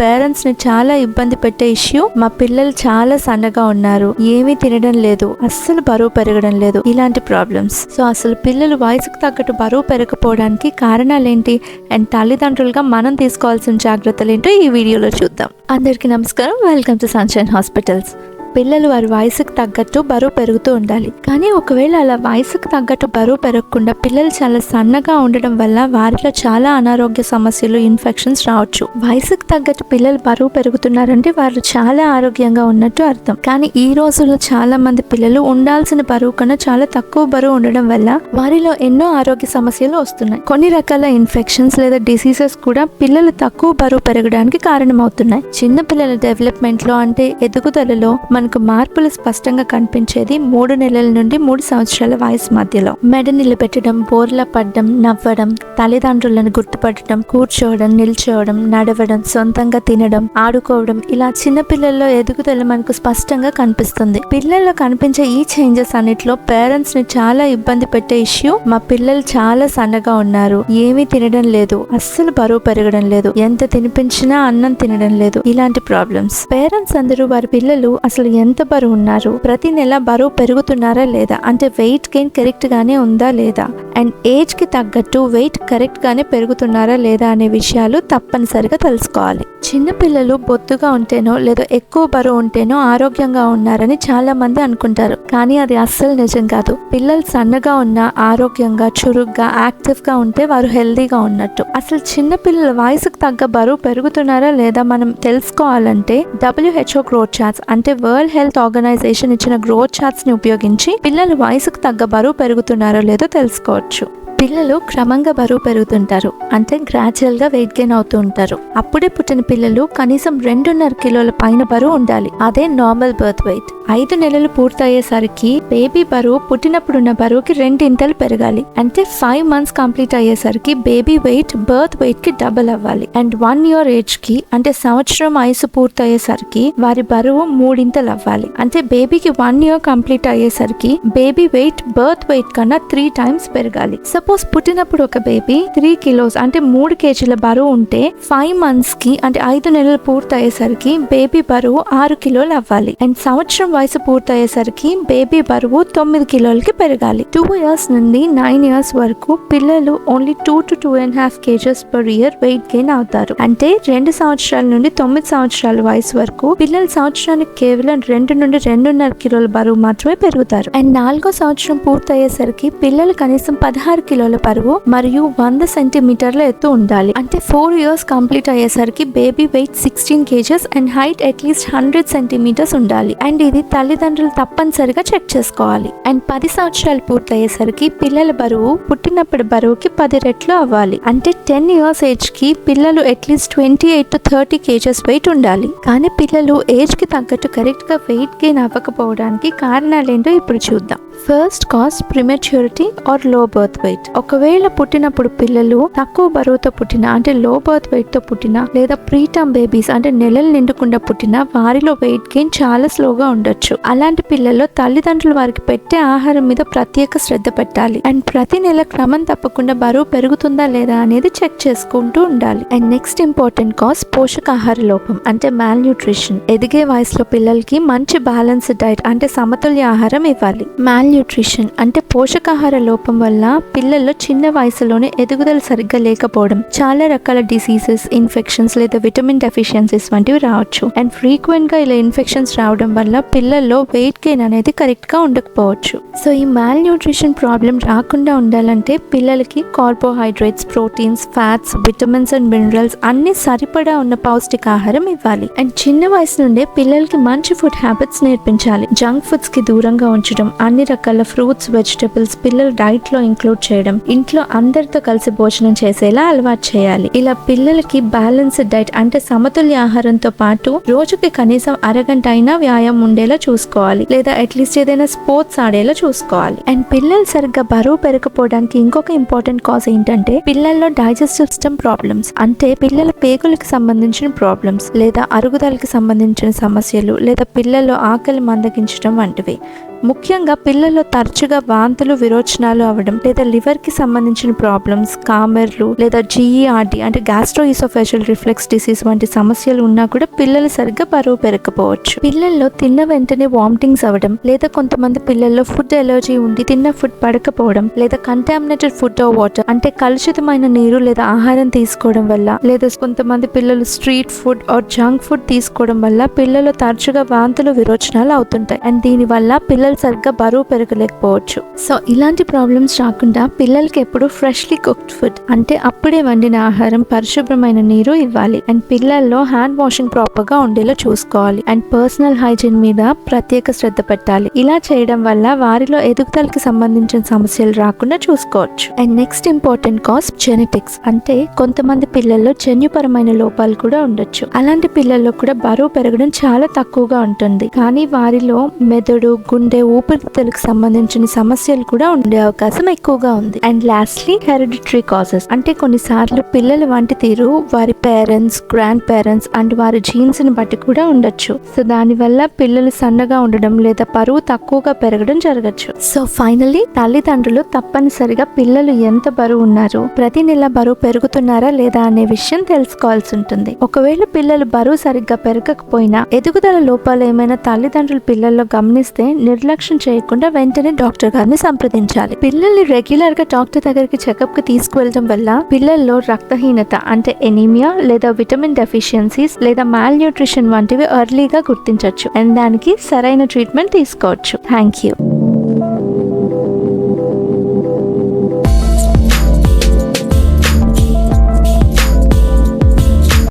పేరెంట్స్ని చాలా ఇబ్బంది పెట్టే ఇష్యూ మా పిల్లలు చాలా సన్నగా ఉన్నారు. ఏమీ తినడం లేదు. అస్సలు బరువు పెరగడం లేదు. ఇలాంటి ప్రాబ్లమ్స్ సో అసలు పిల్లలు వయసుకు తగ్గట్టు బరువు పెరగకపోవడానికి కారణాలు ఏంటి అండ్ తల్లిదండ్రులుగా మనం తీసుకోవాల్సిన జాగ్రత్తలు ఏంటో ఈ వీడియోలో చూద్దాం. అందరికీ నమస్కారం. వెల్కమ్ టు సన్షైన్ హాస్పిటల్స్ పిల్లలు వారి వయసుకు తగ్గట్టు బరువు పెరుగుతూ ఉండాలి. కానీ ఒకవేళ అలా వయసుకు తగ్గట్టు బరువు పెరగకుండా పిల్లలు చాలా సన్నగా ఉండడం వల్ల వారిలో చాలా అనారోగ్య సమస్యలు ఇన్ఫెక్షన్స్ రావచ్చు. వయసుకు తగ్గట్టు పిల్లలు బరువు పెరుగుతున్నారంటే వారు చాలా ఆరోగ్యంగా ఉన్నట్టు అర్థం. కానీ ఈ రోజుల్లో చాలా మంది పిల్లలు ఉండాల్సిన బరువు కన్నా చాలా తక్కువ బరువు ఉండడం వల్ల వారిలో ఎన్నో ఆరోగ్య సమస్యలు వస్తున్నాయి. కొన్ని రకాల ఇన్ఫెక్షన్స్ లేదా డిసీజెస్ కూడా పిల్లలు తక్కువ బరువు పెరగడానికి కారణమవుతున్నాయి. చిన్న పిల్లల డెవలప్మెంట్లో అంటే ఎదుగుదలలో మనకు మార్పులు స్పష్టంగా కనిపించేది మూడు నెలల నుండి మూడు సంవత్సరాల వయసు మధ్యలో. మెడ నిలబెట్టడం బోర్ల పడడం నవ్వడం తల్లిదండ్రులను గుర్తుపట్టడం కూర్చోవడం నిల్చోవడం నడవడం సొంతంగా తినడం ఆడుకోవడం ఇలా చిన్న పిల్లల్లో ఎదుగుదల మనకు స్పష్టంగా కనిపిస్తుంది. పిల్లల్లో కనిపించే ఈ చేంజెస్ అన్నిట్లో పేరెంట్స్ని చాలా ఇబ్బంది పెట్టే ఇష్యూ మా పిల్లలు చాలా సన్నగా ఉన్నారు ఏమీ తినడం లేదు అస్సలు బరువు పెరగడం లేదు ఎంత తినిపించినా అన్నం తినడం లేదు ఇలాంటి ప్రాబ్లమ్స్. పేరెంట్స్ అందరూ వారి పిల్లలు అసలు ఎంత బరువు ఉన్నారు? ప్రతి నెల బరువు పెరుగుతున్నారా లేదా? అంటే వెయిట్ గెయిన్ కరెక్ట్ గానే ఉందా లేదా? అండ్ ఏజ్కి తగ్గట్టు వెయిట్ కరెక్ట్ గానే పెరుగుతున్నారా లేదా అనే విషయాలు తప్పనిసరిగా తెలుసుకోవాలి. చిన్నపిల్లలు బొత్తుగా ఉంటేనో లేదా ఎక్కువ బరువు ఉంటేనో ఆరోగ్యంగా ఉన్నారని చాలా మంది అనుకుంటారు. కానీ అది అస్సలు నిజం కాదు. పిల్లలు సన్నగా ఉన్న ఆరోగ్యంగా చురుగ్గా యాక్టివ్గా ఉంటే వారు హెల్దీగా ఉన్నట్టు. అసలు చిన్న పిల్లల వయసుకు తగ్గ బరువు పెరుగుతున్నారా లేదా మనం తెలుసుకోవాలంటే డబ్ల్యూహెచ్ఓ గ్రోత్ చార్ట్స్ అంటే వరల్డ్ హెల్త్ ఆర్గనైజేషన్ ఇచ్చిన గ్రోత్ చార్ట్స్ని ఉపయోగించి పిల్లలు వయసుకు తగ్గ బరువు పెరుగుతున్నారో లేదో తెలుసుకోవచ్చు. పిల్లలు క్రమంగా బరువు పెరుగుతుంటారు. అంటే గ్రాడ్యువల్గా వెయిట్ గెయిన్ అవుతూ ఉంటారు. అప్పుడే పుట్టిన పిల్లలు కనీసం రెండున్నర కిలోల పైన బరువు ఉండాలి. అదే నార్మల్ బర్త్ వెయిట్ ఐదు నెలలు పూర్తయ్యేసరికి బేబీ బరువు పుట్టినప్పుడున్న బరువుకి రెండింతలు పెరగాలి. అంటే ఫైవ్ మంత్స్ కంప్లీట్ అయ్యేసరికి బేబీ వెయిట్ బర్త్ వెయిట్కి డబుల్ అవ్వాలి. అండ్ వన్ ఇయర్ ఏజ్కి అంటే సంవత్సరం వయసు పూర్తయ్యేసరికి వారి బరువు మూడింతలు అవ్వాలి. అంటే బేబీకి వన్ ఇయర్ కంప్లీట్ అయ్యేసరికి బేబీ వెయిట్ బర్త్ వెయిట్ కన్నా త్రీ టైమ్స్ పెరగాలి. సపోజ్ పుట్టినప్పుడు ఒక బేబీ త్రీ కిలోస్ అంటే మూడు కేజీల బరువు ఉంటే ఫైవ్ మంత్స్కి అంటే ఐదు నెలలు పూర్తయ్యేసరికి బేబీ బరువు ఆరు కిలోలు అవ్వాలి. అండ్ సంవత్సరం వయసు పూర్తయ్యేసరికి బేబీ బరువు తొమ్మిది కిలోలకి పెరగాలి. టూ ఇయర్స్ నుండి నైన్ ఇయర్స్ వరకు పిల్లలు only two to two and half kgs per year weight gain అవుతారు. అంటే రెండు సంవత్సరాల నుండి తొమ్మిది సంవత్సరాల వయసు వరకు పిల్లల సంవత్సరానికి కేవలం రెండు నుండి రెండున్నర కిలోల బరువు మాత్రమే పెరుగుతారు. అండ్ నాలుగో సంవత్సరం పూర్తయ్యేసరికి పిల్లలు కనీసం పదహారు కిలోల బరువు మరియు వంద సెంటీమీటర్ల ఎత్తు ఉండాలి. అంటే ఫోర్ ఇయర్స్ కంప్లీట్ అయ్యేసరికి baby weight sixteen kgs and height at least hundred centimetres ఉండాలి. అండ్ ఇది తల్లిదండ్రులు తప్పనిసరిగా చెక్ చేసుకోవాలి. అండ్ పది సంవత్సరాలు పూర్తయ్యేసరికి పిల్లల బరువు పుట్టినప్పటి బరువుకి పది రెట్లు అవ్వాలి. అంటే టెన్ ఇయర్స్ ఏజ్కి పిల్లలు at least twenty eight to thirty kgs weight ఉండాలి. కానీ పిల్లలు ఏజ్కి తగ్గట్టు కరెక్ట్గా వెయిట్ గెయిన్ అవ్వకపోవడానికి కారణాలేంటో ఇప్పుడు చూద్దాం. First cause prematurity or low birth weight ఒకవేళ పుట్టినప్పుడు పిల్లలు తక్కువ బరువుతో పుట్టిన అంటే లో బర్త్ వెయిట్తో పుట్టిన లేదా ప్రీటర్మ్ బేబీస్ అంటే నెలలు నిండకుండా పుట్టిన వారిలో వెయిట్ గెయిన్ చాలా స్లోగా ఉండొచ్చు. అలాంటి పిల్లల్లో తల్లిదండ్రులు వారికి పెట్టే ఆహారం మీద ప్రత్యేక శ్రద్ధ పెట్టాలి. అండ్ ప్రతి నెల క్రమం తప్పకుండా బరువు పెరుగుతుందా లేదా అనేది చెక్ చేసుకుంటూ ఉండాలి. అండ్ నెక్స్ట్ ఇంపార్టెంట్ కాజ్ పోషకాహార లోపం అంటే మాల్ న్యూట్రిషన్ ఎదిగే వయసులో పిల్లలకి మంచి బ్యాలెన్స్ డైట్ అంటే సమతుల్య ఆహారం ఇవ్వాలి. మాల్ న్యూట్రిషన్ అంటే పోషకాహార లోపం వల్ల పిల్లలు పిల్లల్లో చిన్న వయసులోనే ఎదుగుదల సరిగ్గా లేకపోవడం చాలా రకాల డిసీజెస్ ఇన్ఫెక్షన్స్ లేదా విటమిన్ డెఫిషియన్సీస్ వంటివి రావచ్చు. అండ్ ఫ్రీక్వెంట్గా ఇలా ఇన్ఫెక్షన్స్ రావడం వల్ల పిల్లల్లో వెయిట్ గెయిన్ అనేది కరెక్ట్గా ఉండకపోవచ్చు. సో ఈ మాల్ న్యూట్రిషన్ ప్రాబ్లం రాకుండా ఉండాలంటే పిల్లలకి carbohydrates proteins fats vitamins and minerals అన్ని సరిపడా ఉన్న పౌష్టికాహారం ఇవ్వాలి. అండ్ చిన్న వయసు నుండే పిల్లలకి మంచి ఫుడ్ హ్యాబిట్స్ నేర్పించాలి. జంక్ ఫుడ్స్కి దూరంగా ఉంచడం అన్ని రకాల ఫ్రూట్స్ వెజిటబుల్స్ పిల్లల డైట్లో ఇంక్లూడ్ చేయడం ఇంట్లో అందరితో కలిసి భోజనం చేసేలా అలవాటు చేయాలి. ఇలా పిల్లలకి బ్యాలెన్స్డ్ డైట్ అంటే సమతుల్య ఆహారంతో పాటు రోజుకి కనీసం అరగంట అయినా వ్యాయామం ఉండేలా చూసుకోవాలి. లేదా అట్లీస్ట్ ఏదైనా స్పోర్ట్స్ ఆడేలా చూసుకోవాలి. అండ్ పిల్లలు సరిగ్గా బరువు పెరగపోవడానికి ఇంకొక ఇంపార్టెంట్ కాజ్ ఏంటంటే పిల్లల్లో డైజెస్టివ్ సిస్టమ్ ప్రాబ్లమ్స్ అంటే పిల్లల పేగులకు సంబంధించిన ప్రాబ్లమ్స్ లేదా అరుగుదలకి సంబంధించిన సమస్యలు లేదా పిల్లల్లో ఆకలి మందగించడం వంటివి. ముఖ్యంగా పిల్లల్లో తరచుగా వాంతులు విరోచనాలు అవ్వడం లేదా లివర్కి సంబంధించిన ప్రాబ్లమ్స్ కామెర్లు లేదా జీఈఆర్డి అంటే గ్యాస్ట్రో ఈసోఫేషియల్ రిఫ్లెక్స్ డిసీజ్ వంటి సమస్యలు ఉన్నా కూడా పిల్లలు సరిగ్గా బరువు పెరగకపోవచ్చు. పిల్లల్లో తిన్న వెంటనే వామిటింగ్స్ అవ్వడం లేదా కొంతమంది పిల్లల్లో ఫుడ్ ఎలర్జీ ఉండి తిన్న ఫుడ్ పడకపోవడం లేదా కంటామినేటెడ్ ఫుడ్ వాటర్ అంటే కలుషితమైన నీరు లేదా ఆహారం తీసుకోవడం వల్ల లేదా కొంతమంది పిల్లలు street food or junk food తీసుకోవడం వల్ల పిల్లలు తరచుగా వాంతులు విరోచనాలు అవుతుంటాయి. అండ్ దీనివల్ల పిల్లలు పిల్లలు సరిగ్గా బరువు పెరగలేకపోవచ్చు. సో ఇలాంటి ప్రాబ్లమ్స్ రాకుండా పిల్లలకి ఎప్పుడు ఫ్రెష్లీ కుక్డ్ ఫుడ్ అంటే అప్పుడే వండిన ఆహారం పరిశుభ్రమైన నీరు ఇవ్వాలి. అండ్ పిల్లల్లో హ్యాండ్ వాషింగ్ ప్రాపర్గా ఉండేలా చూసుకోవాలి. అండ్ పర్సనల్ హైజీన్ మీద ప్రత్యేక శ్రద్ధ పెట్టాలి. ఇలా చేయడం వల్ల వారిలో ఎదుగుదలకి సంబంధించిన సమస్యలు రాకుండా చూసుకోవచ్చు. And next important cause genetics అంటే కొంతమంది పిల్లల్లో జన్యుపరమైన లోపాలు కూడా ఉండొచ్చు. అలాంటి పిల్లల్లో కూడా బరువు పెరగడం చాలా తక్కువగా ఉంటుంది. కానీ వారిలో మెదడు గుండె ఊపిరితిత్తులకు సంబంధించిన సమస్యలు కూడా ఉండే అవకాశం ఎక్కువగా ఉంది. అండ్ లాస్ట్లీ హెరిడిటరీ కాజెస్ అంటే కొన్నిసార్లు పిల్లల వంటి తీరు వారి పేరెంట్స్ గ్రాండ్ పేరెంట్స్ అండ్ వారి జీన్స్ని బట్టి కూడా ఉండొచ్చు. సో దానివల్ల పిల్లలు సన్నగా ఉండడం లేదా బరువు తక్కువగా పెరగడం జరగచ్చు. సో ఫైనల్లీ తల్లిదండ్రులు తప్పనిసరిగా పిల్లలు ఎంత బరువు ఉన్నారు ప్రతి నెల బరువు పెరుగుతున్నారా లేదా అనే విషయం తెలుసుకోవాల్సి ఉంటుంది. ఒకవేళ పిల్లలు బరువు సరిగ్గా పెరగకపోయినా ఎదుగుదల లోపాలు ఏమైనా తల్లిదండ్రులు పిల్లల్లో గమనిస్తే నిర్లక్ష్యం చేయకుండా వెంటనే డాక్టర్ గారిని సంప్రదించాలి. పిల్లల్ని రెగ్యులర్గా డాక్టర్ దగ్గరికి చెకప్కి తీసుకువెళ్ళడం వల్ల పిల్లల్లో రక్తహీనత అంటే ఎనీమియా లేదా విటమిన్ డెఫిషియన్సీస్ లేదా మాల్ న్యూట్రిషన్ వంటివి ఎర్లీగా గుర్తించవచ్చు అండ్ దానికి సరైన ట్రీట్మెంట్ తీసుకోవచ్చు. Thank you